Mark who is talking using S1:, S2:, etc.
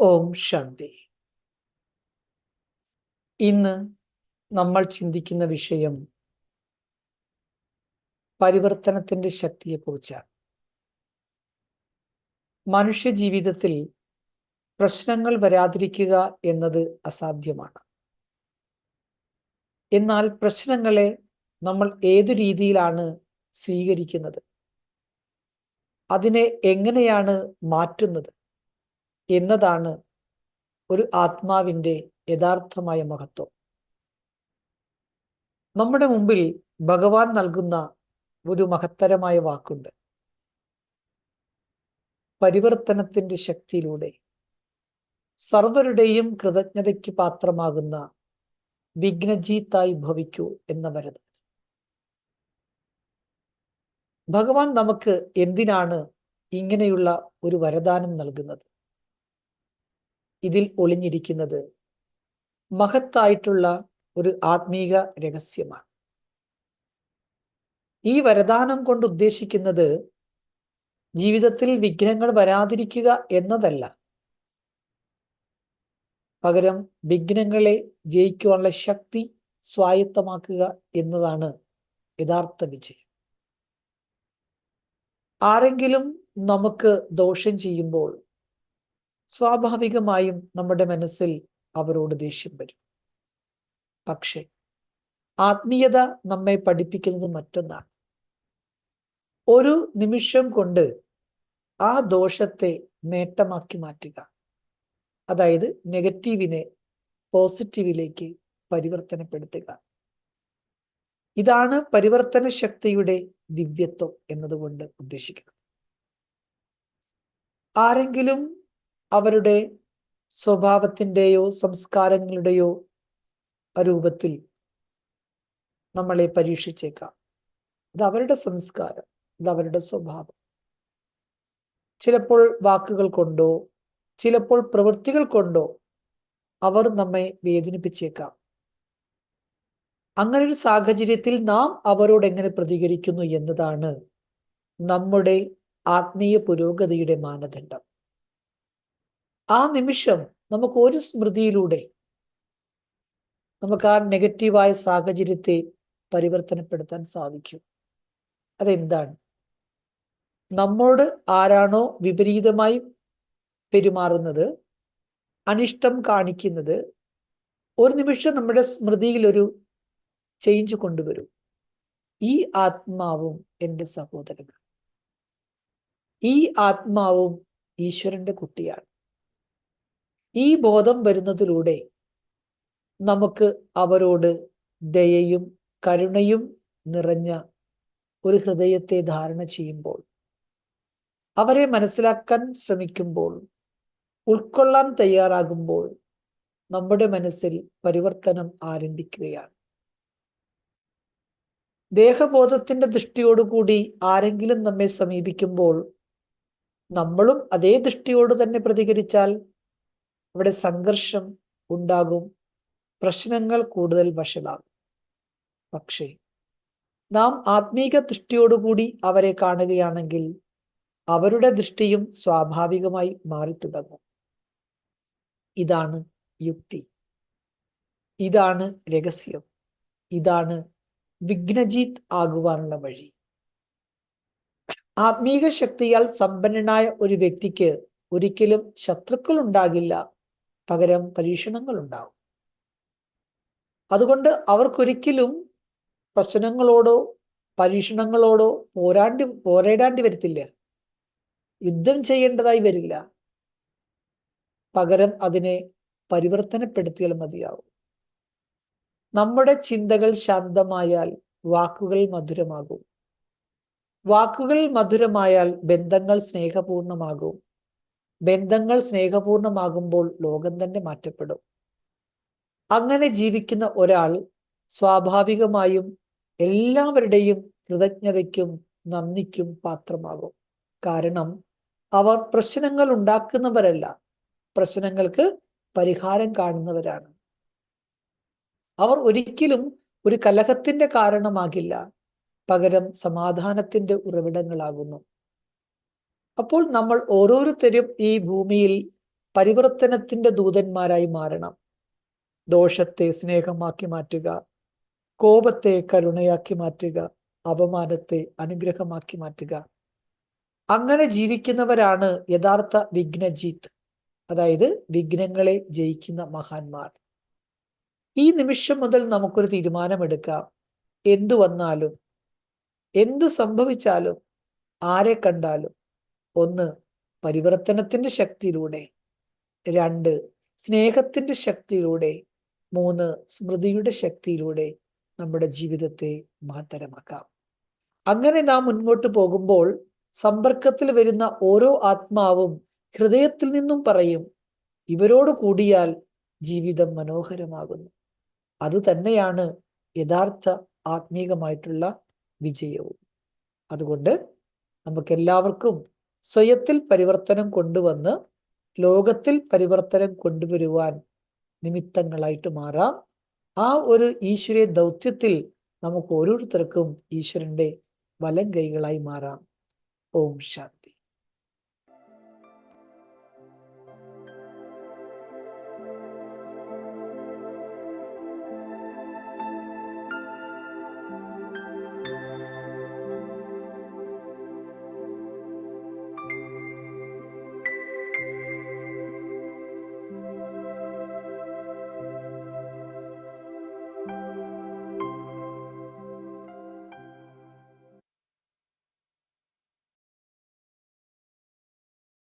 S1: ഓം ശാന്തി. ഇന്ന് നമ്മൾ ചിന്തിക്കുന്ന വിഷയം പരിവർത്തനത്തിന്റെ ശക്തിയെക്കുറിച്ചാണ്. മനുഷ്യ ജീവിതത്തിൽ പ്രശ്നങ്ങൾ വരാതിരിക്കുക എന്നത് അസാധ്യമാണ്. എന്നാൽ പ്രശ്നങ്ങളെ നമ്മൾ ഏതു രീതിയിലാണ് സ്വീകരിക്കുന്നത്? അതിനെ എങ്ങനെയാണ് മാറ്റുന്നത്? എന്നതാണ് ഒരു ആത്മാവിന്റെ യഥാർത്ഥമായ മഹത്വം. നമ്മുടെ മുമ്പിൽ ഭഗവാൻ നൽകുന്ന ഒരു മഹത്തരമായ വാക്കുണ്ട്. പരിവർത്തനത്തിന്റെ ശക്തിയിലൂടെ. സർവരുടെയും കൃതജ്ഞതയ്ക്ക് പാത്രമാകുന്ന വിഘ്നജീത്തായി ഭവിക്കൂ എന്ന വരത് ഭഗവാൻ നമുക്ക് എന്തിനാണ് ഇങ്ങനെയുള്ള ഒരു വരദാനം നൽകുന്നത്? ഇതിൽ ഒളിഞ്ഞിരിക്കുന്നത് മഹത്തായിട്ടുള്ള ഒരു ആത്മീക രഹസ്യമാണ്. ഈ വരദാനം കൊണ്ട് ഉദ്ദേശിക്കുന്നത് ജീവിതത്തിൽ വിഘ്നങ്ങൾ വരാതിരിക്കുക എന്നതല്ല. പകരം വിഘ്നങ്ങളെ ജയിക്കുവാനുള്ള ശക്തി സ്വായത്തമാക്കുക എന്നതാണ് യഥാർത്ഥ വിജയം. ആരെങ്കിലും നമുക്ക് ദോഷം ചെയ്യുമ്പോൾ സ്വാഭാവികമായും നമ്മുടെ മനസ്സിൽ അവരോട് ദേഷ്യം വരും. പക്ഷെ ആത്മീയത നമ്മെ പഠിപ്പിക്കുന്നത് മറ്റൊന്നാണ്. ഒരു നിമിഷം കൊണ്ട് ആ ദോഷത്തെ നേട്ടമാക്കി മാറ്റുക. അതായത് നെഗറ്റീവിനെ പോസിറ്റീവിലേക്ക് പരിവർത്തനപ്പെടുത്തുക. ഇതാണ് പരിവർത്തന ശക്തിയുടെ ദിവ്യത്വം എന്നതുകൊണ്ട് ഉദ്ദേശിക്കുന്നത്. ആരെങ്കിലും അവരുടെ സ്വഭാവത്തിന്റെയോ സംസ്കാരങ്ങളുടെയോ രൂപത്തിൽ നമ്മളെ പരീക്ഷിച്ചേക്കാം. ഇത് അവരുടെ സംസ്കാരം ഇത് അവരുടെ സ്വഭാവം. ചിലപ്പോൾ വാക്കുകൾ കൊണ്ടോ ചിലപ്പോൾ പ്രവൃത്തികൾ കൊണ്ടോ അവർ നമ്മെ വേദനിപ്പിച്ചേക്കാം. അങ്ങനെ ഒരു സാഹചര്യത്തിൽ നാം അവരോട് എങ്ങനെ പ്രതികരിക്കുന്നു എന്നതാണ് നമ്മുടെ ആത്മീയ പുരോഗതിയുടെ മാനദണ്ഡം. ആ നിമിഷം നമുക്ക് ഒരു സ്മൃതിയിലൂടെ നമുക്ക് ആ നെഗറ്റീവായ സാഹചര്യത്തെ പരിവർത്തനപ്പെടുത്താൻ സാധിക്കും. അതെന്താണ്? നമ്മോട് ആരാണോ വിപരീതമായി പെരുമാറുന്നത് അനിഷ്ടം കാണിക്കുന്നത് ഒരു നിമിഷം നമ്മുടെ സ്മൃതിയിൽ ഒരു ചേഞ്ച് കൊണ്ടുവരും. ഈ ആത്മാവും എന്റെ സഹോദരൻ. ഈ ആത്മാവും ഈശ്വരന്റെ കുട്ടിയാണ്. ഈ ബോധം വരുന്നതിലൂടെ നമുക്ക് അവരോട് ദയയും കരുണയും നിറഞ്ഞ ഒരു ഹൃദയത്തെ ധാരണ ചെയ്യുമ്പോൾ അവരെ മനസ്സിലാക്കാൻ ശ്രമിക്കുമ്പോൾ ഉൾക്കൊള്ളാൻ തയ്യാറാകുമ്പോൾ നമ്മുടെ മനസ്സിൽ പരിവർത്തനം ആരംഭിക്കുകയാണ്. ദേഹബോധത്തിന്റെ ദൃഷ്ടിയോടുകൂടി ആരെങ്കിലും നമ്മെ സമീപിക്കുമ്പോൾ നമ്മളും അതേ ദൃഷ്ടിയോട് തന്നെ പ്രതികരിച്ചാൽ അവിടെ സംഘർഷം ഉണ്ടാകും. പ്രശ്നങ്ങൾ കൂടുതൽ വഷളാകും. പക്ഷേ നാം ആത്മീക ദൃഷ്ടിയോടുകൂടി അവരെ കാണുകയാണെങ്കിൽ അവരുടെ ദൃഷ്ടിയും സ്വാഭാവികമായി മാറിത്തുടങ്ങും ഇതാണ് യുക്തി. ഇതാണ് രഹസ്യം. ഇതാണ് വിഘ്നജീത് ആകുവാനുള്ള വഴി. ആത്മീക ശക്തിയാൽ സമ്പന്നനായ ഒരു വ്യക്തിക്ക് ഒരിക്കലും ശത്രുക്കൾ ഉണ്ടാകില്ല പകരം പരീക്ഷണങ്ങൾ ഉണ്ടാവും അതുകൊണ്ട് അവർക്കൊരിക്കലും പ്രശ്നങ്ങളോടോ പരീക്ഷണങ്ങളോടോ പോരാണ്ടി പോരേടാണ്ടി വരത്തില്ല. യുദ്ധം ചെയ്യേണ്ടതായി വരില്ല. പകരം അതിനെ പരിവർത്തനപ്പെടുത്തിയാൽ മതിയാവും. നമ്മുടെ ചിന്തകൾ ശാന്തമായാൽ വാക്കുകൾ മധുരമാകും. വാക്കുകൾ മധുരമായാൽ ബന്ധങ്ങൾ സ്നേഹപൂർണമാകും. ബന്ധങ്ങൾ സ്നേഹപൂർണമാകുമ്പോൾ ലോകം തന്നെ മാറ്റപ്പെടും. അങ്ങനെ ജീവിക്കുന്ന ഒരാൾ സ്വാഭാവികമായും എല്ലാവരുടെയും കൃതജ്ഞതയ്ക്കും നന്ദിക്കും പാത്രമാകും. കാരണം അവർ പ്രശ്നങ്ങൾ ഉണ്ടാക്കുന്നവരല്ല. പ്രശ്നങ്ങൾക്ക് പരിഹാരം കാണുന്നവരാണ്. അവർ ഒരിക്കലും ഒരു കലഹത്തിന്റെ കാരണമാകില്ല. പകരം സമാധാനത്തിന്റെ ഉറവിടങ്ങളാകുന്നു. അപ്പോൾ നമ്മൾ ഓരോരുത്തരും ഈ ഭൂമിയിൽ പരിവർത്തനത്തിന്റെ ദൂതന്മാരായി മാറണം. ദോഷത്തെ സ്നേഹമാക്കി മാറ്റുക കോപത്തെ കരുണയാക്കി മാറ്റുക അപമാനത്തെ അനുഗ്രഹമാക്കി മാറ്റുക. അങ്ങനെ ജീവിക്കുന്നവരാണ് യഥാർത്ഥ വിഘ്നജീത്ത് അതായത് വിഘ്നങ്ങളെ ജയിക്കുന്ന മഹാന്മാർ. ഈ നിമിഷം മുതൽ നമുക്കൊരു തീരുമാനമെടുക്കാം. എന്തു വന്നാലും എന്ത് സംഭവിച്ചാലും ആരെ കണ്ടാലും ഒന്ന് പരിവർത്തനത്തിന്റെ ശക്തിയിലൂടെ രണ്ട് സ്നേഹത്തിന്റെ ശക്തിയിലൂടെ മൂന്ന് സ്മൃതിയുടെ ശക്തിയിലൂടെ നമ്മുടെ ജീവിതത്തെ മഹത്തരമാക്കാം. അങ്ങനെ നാം മുന്നോട്ട് പോകുമ്പോൾ സമ്പർക്കത്തിൽ വരുന്ന ഓരോ ആത്മാവും ഹൃദയത്തിൽ നിന്നും പറയും ഇവരോട് കൂടിയാൽ ജീവിതം മനോഹരമാകുന്നു. അത് തന്നെയാണ് യഥാർത്ഥ ആത്മീകമായിട്ടുള്ള വിജയവും. അതുകൊണ്ട് നമുക്കെല്ലാവർക്കും സ്വയത്തിൽ പരിവർത്തനം കൊണ്ടുവന്ന് ലോകത്തിൽ പരിവർത്തനം കൊണ്ടുവരുവാൻ നിമിത്തങ്ങളായിട്ട് മാറാം. ആ ഒരു ഈശ്വര ദൗത്യത്തിൽ നമുക്ക് ഓരോരുത്തർക്കും ഈശ്വരന്റെ വലം കൈകളായി മാറാം. ഓം ശാന്തി.